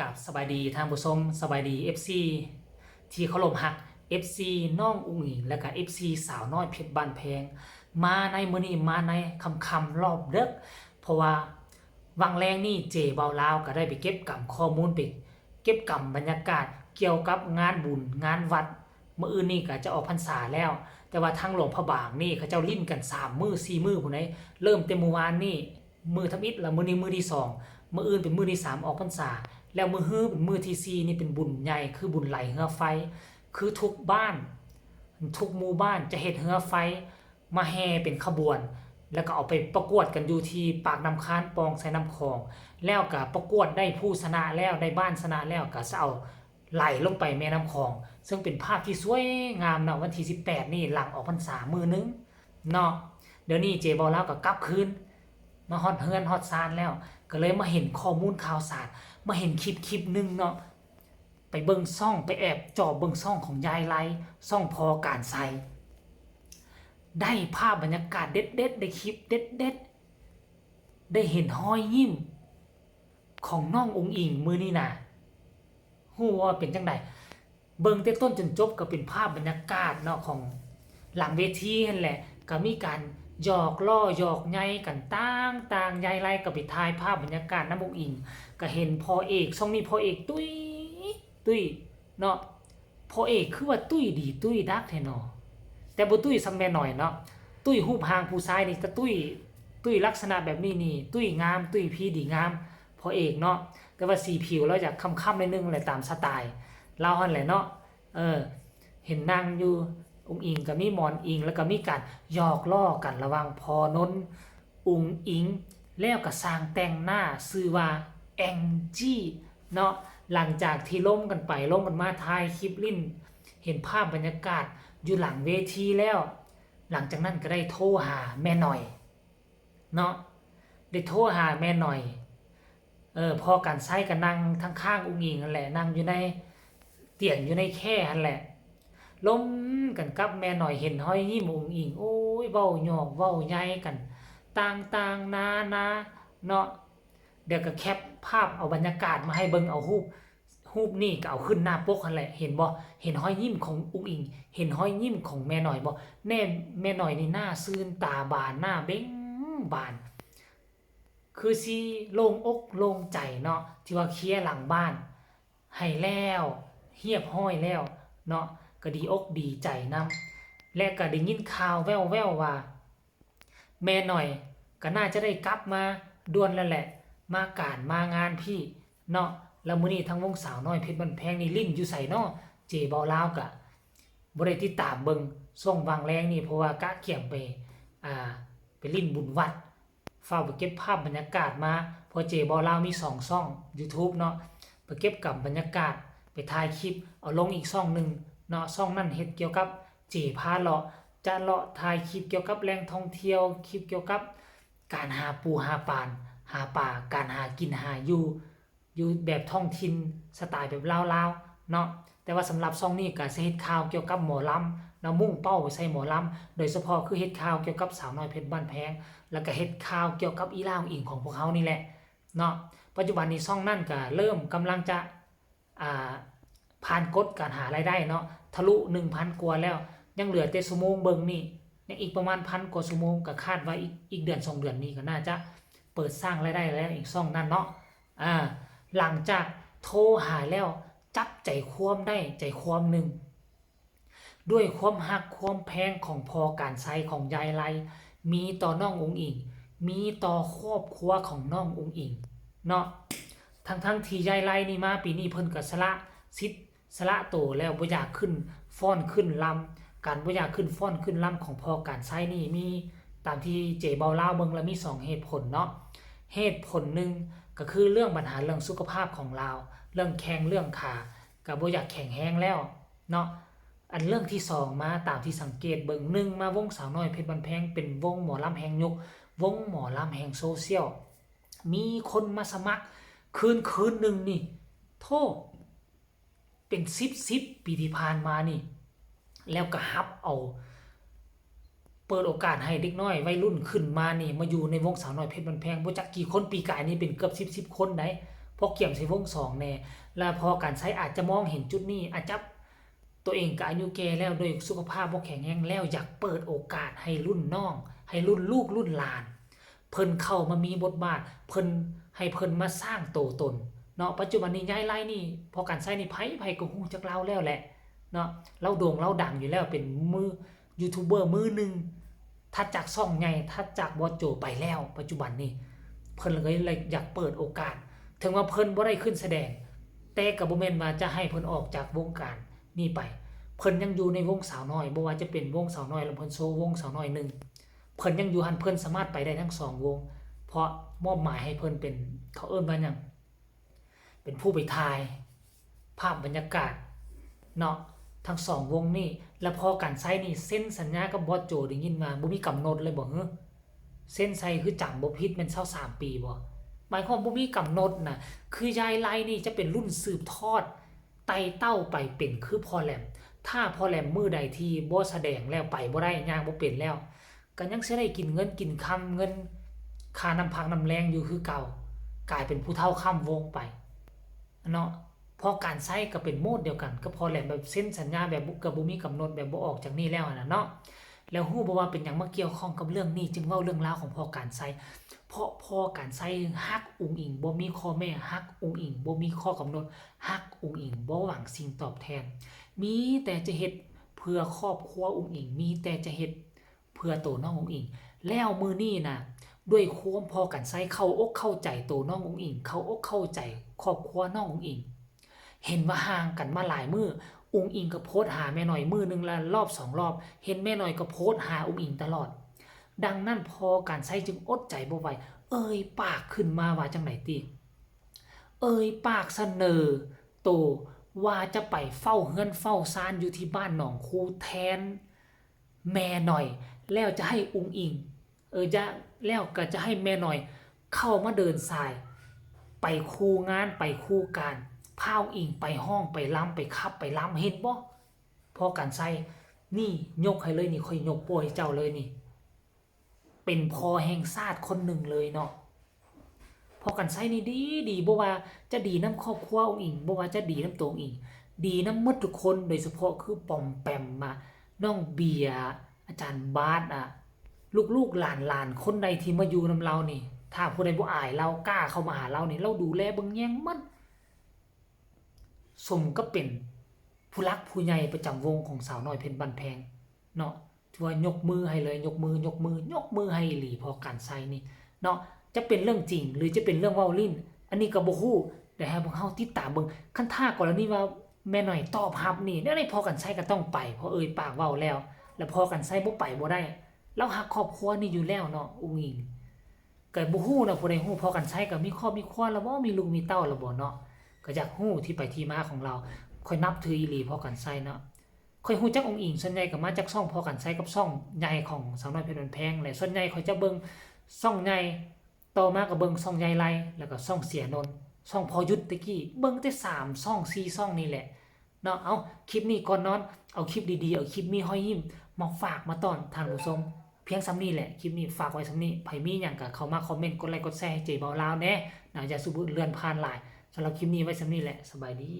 กับสบายดีทางผู้ชมสบายดี FC ที่เคารพหัก FC น้องอุ้งอิงและก็ FC สาวน้อยเพชรบ้านแพง มาในมื้อนี้มาในคำคำรอบเดึกเพราะว่าวังแรงนี่เจเบาลาวก็ได้ไปเก็บกำข้อมูลไปเก็บกำบรรยากาศเกี่ยวกับงานบุญงานวัดมื้ออื่นนี่ก็จะออกพรรษาแล้ว แต่ว่าทางหลวงพระบางนี่เขาเจ้าลิ้นกัน3มื้อ4มือพุ่นไหนเริ่มแต่เมื่อวานนี่มือทำอิฐแล้วมือนี้มือที่สองมื้ออื่นเป็นมือที่สามออกพรรษา แล้วมือฮื้อเป็นมือที่สี่นี่เป็นบุญใหญ่คือบุญไหลเหือไฟ คือทุกบ้าน ทุกหมู่บ้านจะเฮ็ดเหือไฟ มาแห่เป็นขบวน แล้วก็เอาไปประกวดกันอยู่ที่ปากน้ำค้านปองใส่น้ำคลอง แล้วก็ประกวดได้ผู้ชนะแล้วได้บ้านชนะแล้วก็จะเอาไหลลงไปแม่น้ำคลอง ซึ่งเป็นภาพที่สวยงามเนาะวันที่ 18 นี่หลังออกพรรษามือนึงเนาะเดี๋ยวนี้เจบอลแล้วก็กลับคืนมาฮอดเฮือนฮอดซานแล้ว ก็เลยมาเห็นข้อมูลข่าวสาร มาเห็นคลิปคลิปหนึงเนาะไปเบิ่งซ่องไปแอบจอบเบิ่งซ่องของยายไลซ่องพอการใสได้ภาพบรรยากาศเด็ดเด็ดได้คลิปเด็ดเด็ดได้เห็นห้อยยิ้ม ของน้ององค์อิงมือนี่นะฮู้ว่าเป็นจังไดเบิ่งแต่ต้นจนจบก็เป็นภาพบรรยากาศเนาะของหลังเวทีนั่นแหละ ก็มีการ หยอกล้อหยอกใยกันต่างต่างยายไล่ก็ไปถ่ายภาพบรรยากาศน้ำองค์อิงก็เห็นพ่อเอกช่องนี้พ่อเอกตุ้ยตุ้ยเนาะพ่อเอกคือว่าตุ้ยดีตุ้ยดักแท้เนาะแต่บ่ตุ้ยซ้ำแม่หน่อยเนาะตุ้ยหูพางผู้ชายนี่แต่ตุ้ยตุ้ยลักษณะแบบนี้นี่ ตุ้ยงาม ตุ้ยพี่ดีงามพอเอกเนาะแต่ว่าสีผิวเราอยากค่ำๆในดนึงแหละตามสไตล์เราหันแหละเนาะเออ เห็นนางอยู่ องอิงกับมีมอนอิง แล้วก็มีการหยอกล้อกันระหว่างพอนนอุงอิง แล้วก็สร้างแต่งหน้าชื่อว่าแองจี้เนาะหลังจากที่ล้มกันไปล้มกันมาถ่ายคลิปลิ้น เห็นภาพบรรยากาศอยู่หลังเวทีแล้ว หลังจากนั้นก็ได้โทรหาแม่หน่อยเนาะได้โทรหาแม่หน่อยเออพอกันไส้ก็นั่งทั้งข้างอุ้งอิงนั่นแหละนั่งอยู่ในเตียงอยู่ในแค่นั่นแหละ ล้มกันกับแม่หน่อยเห็นห้อยยิ้มอุ้งอิงโอ้ยเว้าหยอกเว้าใหญ่กัน ต่างๆนานาเนาะเดี๋ยวก็แคปภาพเอาบรรยากาศมาให้เบิ่งเอารูปรูปนี่ก็เอาขึ้นหน้าปกนั่นแหละเห็นบ่เห็นห้อยยิ้มของอุ้งอิง เห็นห้อยยิ้มของแม่หน่อยบ่แน่แม่หน่อยนี่หน้าซื่นตาบานหน้าเบ้งบาน คือสิโล่งอกโล่งใจเนาะที่ว่าเคลียร์หลังบ้านให้แล้วเฮียบห้อยแล้วเนาะ ก็ดีอกดีใจนํและก็ได้ยินข่าวแว่วๆว่า แม่หน่อยก็น่าจะได้กลับมาด่วนแล้วแหละ มาการมางานพี่เนาะแล้วมื้อนี้ทั้งวงสาวน้อยเพชรบันแพงนี่ลิ้นอยู่ใส่เนาะเจบาลาวกะบ่ได้ติดตามเบิงส่งวางแรงนี่เพราะว่ากะเกี่ยงไปอ่าไปลิ้นบุญวัดเฝ้าไปเก็บภาพบรรยากาศมาพอเจบาลาวมีสองช่อง YouTube เนาะไปเก็บกับบรรยากาศไปถ่ายคลิปเอาลงอีกช่องหนึง เนาะช่องนั้นเฮ็ดเกี่ยวกับเจพาเลาะจะเลาะถ่ายคลิปเกี่ยวกับแหล่งท่องเที่ยวคลิปเกี่ยวกับการหาปูหาปาน หาป่าการหากินหาอยู่อยู่แบบท้องถิ่นสไตล์แบบลาวๆเนาะแต่ว่าสำหรับซองนี้ก็สิเฮ็ดข่าวเกี่ยวกับหมอลำแล้วมุ่งเป้าไปใส่หมอลำโดยเฉพาะคือเฮ็ดข่าวเกี่ยวกับสาวน้อยเพชรบ้านแพงแล้วก็เฮ็ดข่าวเกี่ยวกับอีลาวอิงของพวกเขานี่แหละเนาะปัจจุบันนี้ซ่องนั่นก็เริ่มกำลังจะอ่า ผ่านกฎการหารายได้เนาะทะลุ1,000กว่าแล้ว ยังเหลือแต่ชั่วโมงเบิงนี่ยังอีกประมาณพันกว่าชั่วโมงก็คาดว่าอีกอีกเดือนสองเดือนนี้ก็น่าจะเปิดสร้างรายได้แล้วอีกซ่องนั่นเนาะอ่าหลังจากโทรหาแล้วจับใจความได้ใจความหนึ่งด้วยความหักความแพงของพอการใช้ของยายไลมีต่อน้ององอิง มีต่อครอบครัวของน้ององอิงเนาะทั้งทั้งที่ยายไลนี่มาปีนี้เพิ่นก็สละสิทธิ์ สละโตแล้วบ่อยากขึ้นฟ้อนขึ้นลำการบ่อยากขึ้นฟ้อนขึ้นลำของพอการใช้นี่มีตามที่เจเบาเล่าเบิงแล้วมีสองเหตุผลเนาะเหตุผลหนึ่งก็คือเรื่องปัญหาเรื่องสุขภาพของเราเรื่องแข้งเรื่องขากับบ่อยากแข็งแห้งแล้วเนาะอันเรื่องที่สองมาตามที่สังเกตเบิงหนึ่งมาวงสาวน้อยเพชรบันแพงเป็นวงหมอลำแห่งยุควงหมอลำแห่งโซเชียลมีคนมาสมัคร คืนคืนหนึ่งนี่ โทษ เป็นสิบสิบปีที่ผ่านมานี่ แล้วก็ฮับเอาเปิดโอกาสให้เด็กน้อยวัยรุ่นขึ้นมานี่มาอยู่ในวงสาวน้อยเพชรบันแพงบ่จักกี่คนปีกายนี่เป็นเกือบ10 10คนได้พอเกี่ยมใส่วงสองแน่แล้วพอการใช้อาจจะมองเห็นจุดนี้อาจจะตัวเองก็อายุแก่แล้วโดยสุขภาพบ่แข็งแรงแล้วอยากเปิดโอกาสให้รุ่นน้อง ให้รุ่นลูกรุ่นหลาน เพิ่นเข้ามามีบทบาท เพิ่นให้เพิ่นมาสร้างโตตน เนาะปัจจุบันนี้ย้ายไล่นี่ พอการใช้นี่ไผไผก็ฮู้จักเราแล้วแหละเนาะเราโด่งเราดังอยู่แล้วเป็นมือยูทูบเบอร์มือหนึ่งถ้าจากซ่องใหญ่ถ้าจากบอโจไปแล้ว ปัจจุบันนี้เพิ่นเลยเลยอยากเปิดโอกาส ถึงว่าเพิ่นบ่ได้ขึ้นแสดง แต่ก็บ่แม่นว่าจะให้เพิ่นออกจากวงการนี่ไป เพิ่นยังอยู่ในวงสาวน้อยบ่ว่าจะเป็นวงสาวน้อยลำเพิ่นโซวงสาวน้อยหนึ่งเพิ่นยังอยู่หันเพิ่นสามารถไปได้ทั้งสองวง เพราะมอบหมายให้เพิ่นเป็นเขาเอิ้นว่าหยัง เป็นผู้ไปถ่าย ภาพบรรยากาศเนาะทั้งสองวงนี่แล้วพอการใช้นี่เส้นสัญญากับบอสโจได้ยินมาบ่มีกำหนดเลยบ่เฮ้เส้นใช้คือจำบ่ผิดแมัน23ปีบ่หมายความบ่มีกำหนดนะคือยายไลนี่จะเป็นรุ่นสืบทอดไตเต้าไปเป็นคือพอแหลม ถ้าพอแหลมมือใดที่บ่แสดงแล้วไปบ่ได้ย่างบ่เป็นแล้วก็ยังสิได้กินเงินกินคำเงินค่าน้ำพักน้ำแรงอยู่คือเก่ากลายเป็นผู้เฒ่าข้ามวงไป เนาะพอการใช้ก็เป็นโหมดเดียวกัน ก็พอแหลมแบบเส้นสัญญาแบบกับบ่มีกำหนดแบบบ่ออกจากนี่แล้วนะเนาะแล้วฮู้บ่ว่าเป็นหยังมาเกี่ยวข้องกับเรื่องนี้ จึงเว้าเรื่องราวของพอการใช้เพราะพอการใช้ฮักอุงอิงบ่มีข้อแม่ฮักอุงอิงบ่มีข้อกำหนดฮักอุงอิงบ่หวังสิ่งตอบแทน มีแต่จะเฮ็ดเพื่อครอบครัวอุงอิง มีแต่จะเฮ็ดเพื่อตัวน้องอุงอิง แล้วมือนี้น่ะ ด้วยความพอกันใช้เข้าอกเข้าใจตัวน้ององอิง เข้าอกเข้าใจครอบครัวน้ององอิง เห็นว่าห่างกันมาหลายมืออุงอิงก็โพสหาแม่หน่อยมือหนึงละรอบสองรอบ เห็นแม่หน่อยก็โพสหาอุงอิงตลอด ดังนั้นพอการใช้จึงอดใจบ่ไหวเอ่ยปากขึ้นมาว่าจังไหนติเอ่ยปากเสนอโตว่าจะไปเฝ้าเฮือนเฝ้าซานอยู่ที่บ้านหนองคูแทน แม่หน่อย แล้วจะให้อุงอิง เออจะแล้วก็จะให้แม่หน่อยเข้ามาเดินสาย ไปคูงานไปคู่การพาวอิงไปห้องไปล้ำไปคับไปล้ำเห็นบ่พอการใส่นี่ยกให้เลยนี่ค่อยยกโป้ให้เจ้าเลยนี่ เป็นพอแห่งชาติคนหนึ่งเลยเนาะพอกันใช้นี่ดีดีบ่ว่าจะดีน้ำครอบครัวองค์อิงบ่ว่าจะดีน้ำตัวองค์อิง ดีน้ำมดทุกคนโดยเฉพาะคือปอมแปมมาน้องเบียอาจารย์บาสอะ ลูกๆหลานๆคนใดที่มาอยู่นำเรานี่ ถ้าผู้ใดบ่อายเรากล้าเข้ามาหาเรานี่ เราดูแลเบิ่งแยงมันสมก็เป็นผู้รักผู้ใหญ่ประจำวงของสาวน้อยเพชรบันแพงเนาะที่ว่ายกมือให้เลยยกมือยกมือยกมือให้หลีพอการใส่นี่เนาะจะเป็นเรื่องจริงหรือจะเป็นเรื่องเว้าลิ้น อันนี้ก็บ่ฮู้แต่ให้พวกเฮาติดตามเบิ่งคันท่ากรณีว่าแม่หน่อยตอบรับนี่เดี๋ยวนี้พอกันใช้ก็ต้องไปเพราะเอ่ยปากเว้าแล้ว แล้วพอกันใช้บ่ไปบ่ได้ เราหักครอบครัวนี่อยู่แล้วเนาะอุ้งอิงก็บ่ฮู้เนาะผู้ใดฮู้พอกันใช้ก็มีครอบมีครัวแล้วบ่มีลูกมีเต้าแล้วบ่เนาะก็อยากฮู้ที่ไปที่มาของเราค่อยนับถืออีหลีพอกันใช้เนาะค่อยฮู้จักองค์อิงส่วนใหญ่ก็มาจากช่องพอกันใช้กับช่องใหญ่ของสาวน้อยเพชรบันแพงแหละส่วนใหญ่ค่อยจะเบิ่งช่องใหญ่ต่อมาก็เบิ่งช่องใหญ่ไล่แล้วก็ช่องเสียนนท์ช่องพอยุทธตะกี้เบิ่งแต่3ช่อง4ช่องนี่แหละเนาะเอาคลิปนี้ก่อนนอนเอาคลิปดีๆเอาคลิปมีห้อยยิ้มมาฝากมาตอนท่านผู้ชม พียงซ้ำนี้แหละ คลิปนี้ฝากไว้ซ้ำนี้ไผมีอย่างกับเขามาคอมเมนต์ กดไลค์ กดแชร์ให้เจเบาลาวแน่น่าจะสุบุเรือนผ่านหลายสำหรับคลิปนี้ไว้ซ้ำนี้แหละ สบายดี